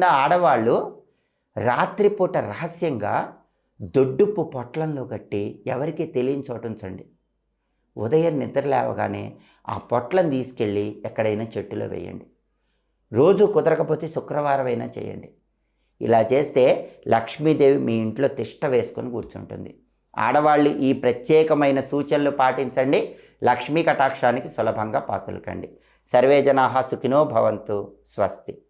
ఆడవాళ్ళు రాత్రిపూట రహస్యంగా దొడ్డుప్పు పొట్లంలో కట్టి ఎవరికి తెలియని చోట ఉంచండి. ఉదయం నిద్ర లేవగానే ఆ పొట్లను తీసుకెళ్ళి ఎక్కడైనా చెట్టులో వేయండి. రోజు కుదరకపోతే శుక్రవారం అయినా చేయండి. ఇలా చేస్తే లక్ష్మీదేవి మీ ఇంట్లో తిష్ట వేసుకొని కూర్చుంటుంది. ఆడవాళ్ళు ఈ ప్రత్యేకమైన సూచనలు పాటించండి. లక్ష్మీ కటాక్షానికి సులభంగా పాతులకండి. సర్వే జనాహ సుఖినో భవంతు. స్వస్తి.